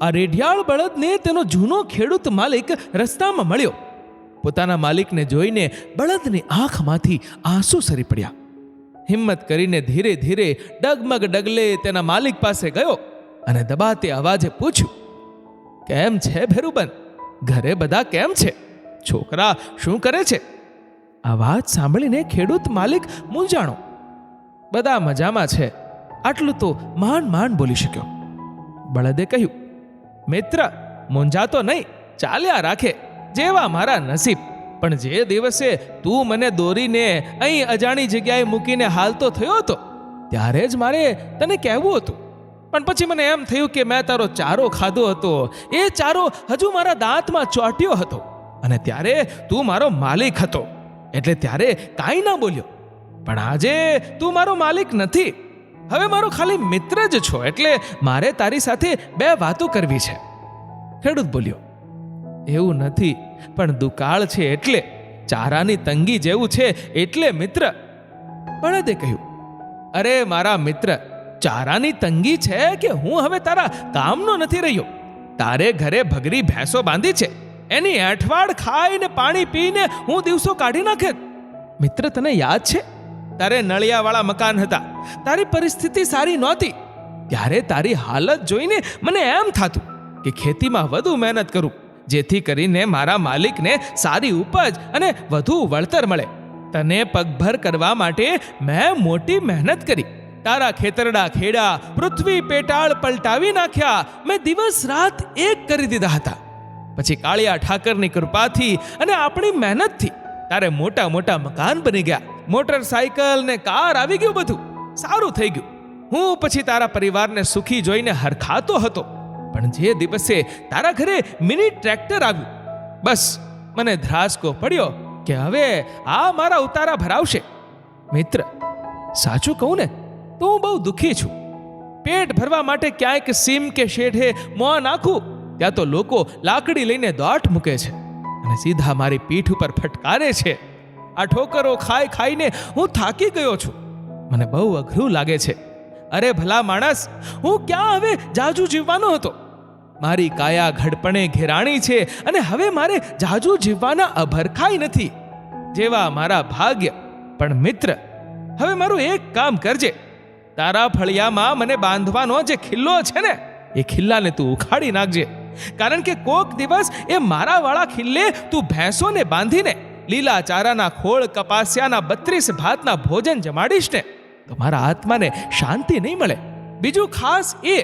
આ રેઢિયાળ બળદને તેનો જૂનો ખેડૂત માલિક રસ્તામાં મળ્યો. પોતાના માલિકને જોઈને બળદની આંખમાંથી આંસુ સરી પડ્યા. હિંમત કરીને ધીરે ધીરે ડગમગ ડગલે તેના માલિક પાસે ગયો અને દબાતે અવાજે પૂછ્યું, કેમ છે ભેરુબન? ઘરે બધા કેમ છે? છોકરા શું કરે છે? આ વાત સાંભળીને ખેડૂત માલિક મૂંઝાણો. બધા મજામાં છે. આટલું તો માંડ માંડ બોલી શક્યો. બળદે કહ્યું મિત્ર, મૂંઝાતો નહીં, ચાલ્યા રાખે, જેવા મારા નસીબ. પણ જે દિવસે તું મને દોરીને અહીં અજાણી જગ્યાએ મૂકીને હાલતો થયો હતો, ત્યારે જ મારે તને કહેવું હતું. પણ પછી મને એમ થયું કે મેં તારો ચારો ખાધો હતો, એ ચારો હજુ મારા દાંતમાં ચોંટ્યો હતો, અને ત્યારે તું મારો માલિક હતો. એટલે ત્યારે કાંઈ ના બોલ્યો. પણ આજે તું મારો માલિક નથી. હવે મારો ખાલી મિત્ર જ છો એટલે મારે તારી સાથે બે વાતો કરવી છે. ખેડૂત બોલ્યો, એવું નથી, પણ દુકાળ છે એટલે, ચારાની તંગી જેવું છે એટલે મિત્ર. બળદે કહ્યું, અરે મારા મિત્ર, ચારાની તંગી છે કે હું હવે તારા કામનો નથી રહ્યો? તારે ઘરે ભગરી ભેંસો બાંધી છે, એની એઠવાડ ખાઈને પાણી પીને હું દિવસો કાઢી નાખે. મિત્ર, તને યાદ છે? તારે નળિયાવાળા મકાન હતા. તારી પરિસ્થિતિ સારી નહોતી. ત્યારે તારી હાલત જોઈને મને એમ થાતું કે ખેતીમાં વધુ મહેનત કરું, જેથી કરીને મારા માલિકને સારી ઉપજ અને વધુ વળતર મળે. તને પગભર કરવા માટે મેં મોટી મહેનત કરી. તારા ખેતરડા ખેડા પૃથ્વી પેટાળ પલટાવી નાખ્યા. મેં દિવસ રાત એક કરી દીધા હતા. પછી કાળિયા ઠાકરની કૃપાથી અને આપણી મહેનતથી તારે મોટા મોટા મકાન બની ગયા. મોટરસાયકલ ને કાર આવી ગયું બધું. સારું થઈ ગયું. હું પછી તારા પરિવારને સુખી જોઈને હરખાતો હતો. પણ જે દિવસે તારા ઘરે મિની ટ્રેક્ટર આવ્યું, બસ મને ધ્રાસકો પડ્યો કે હવે આ મારા ઉતારા ભરાવશે. મિત્ર, સાચું કહું ને, તો હું બહુ દુઃખી છું. પેટ ભરવા માટે ક્યાંક સીમ કે શેઢે મોં નાખું, ત્યાં તો લોકો લાકડી લઈને દોટ મૂકે છે અને સીધા મારી પીઠ ઉપર ફટકારે છે. આ ઠોકરો ખાઈ ખાઈને હું થાકી ગયો છું. મને બહુ અઘરું લાગે છે. અરે ભલા માણસ, હું ક્યાં હવે જાજુ જીવવાનો હતો? મારી કાયા ઘડપણે ઘેરાણી છે અને હવે મારે જાજુ જીવવાના અભરખાઈ નથી. જેવા મારા ભાગ્ય, પણ મિત્ર, હવે મારું એક કામ કરજે. તારા ફળિયામાં મને બાંધવાનો જે ખિલ્લો છે ને, એ ખિલ્લાને તું ઉખાડી નાખજે. કારણ કે કોક દિવસ એ મારા વાળા ખિલ્લે તું ભેંસોને બાંધીને લીલા ચારાના ખોળ, કપાસિયાના બત્રીસ, ભાતના ભોજન જમાડીશ ને. તો મારા આત્માને શાંતિ નહીં મળે. બીજું ખાસ એ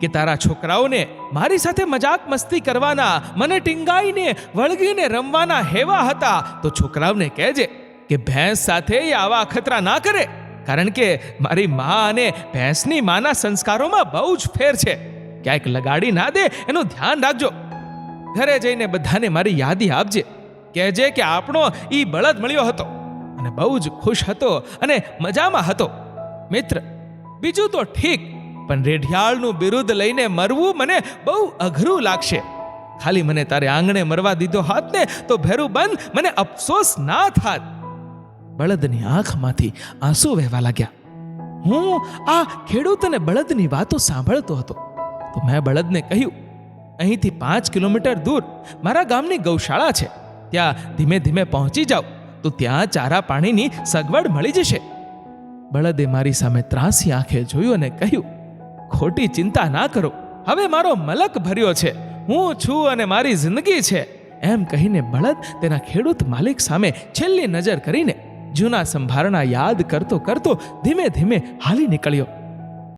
કે તારા છોકરાઓને મારી સાથે મજાક મસ્તી કરવાના, મને ટીંગાઈને, વળગીને રમવાના હેવા હતા, તો છોકરાઓને કહેજે કે ભેંસ સાથે આવા અખતરા ના કરે. કારણ કે મારી મા અને ભેંસની માના સંસ્કારોમાં બહુ જ ફેર છે. ક્યાંક લગાડી ના દે, એનું ધ્યાન રાખજો. ઘરે જઈને બધાને મારી યાદી આપજે. કહેજે કે આપણો એ બળદ મળ્યો હતો અને બહુ જ ખુશ હતો અને મજામાં હતો. મિત્ર, બીજું તો ઠીક, પણ રેઢિયાળનું બિરુદ લઈને મરવું મને બહુ અઘરું લાગશે. ખાલી મને તારે આંગણે મરવા દીધો હાથ ને તો ભેરું બંધ, મને અફસોસ ના થાત. બળદની આંખમાંથી આંસુ વહેવા લાગ્યા. હું આ ખેડૂત અને બળદની વાતો સાંભળતો હતો. તો મેં બળદને કહ્યું, અહીંથી પાંચ કિલોમીટર દૂર, મારા ગામની ગૌશાળા છે. ત્યાં ધીમે ધીમે પહોંચી જાઓ તો ત્યાં ચારા પાણીની સગવડ મળી જશે. બળદે મારી સામે ત્રાસી આંખે જોયું અને કહ્યું, ખોટી ચિંતા ના કરો. હવે મારો મલક ભર્યો છે. હું છું અને મારી જિંદગી છે. એમ કહીને બળદ તેના ખેડૂત માલિક સામે છેલ્લી નજર કરીને જૂના સંભારણા યાદ કરતો કરતો ધીમે ધીમે હાલી નીકળ્યો.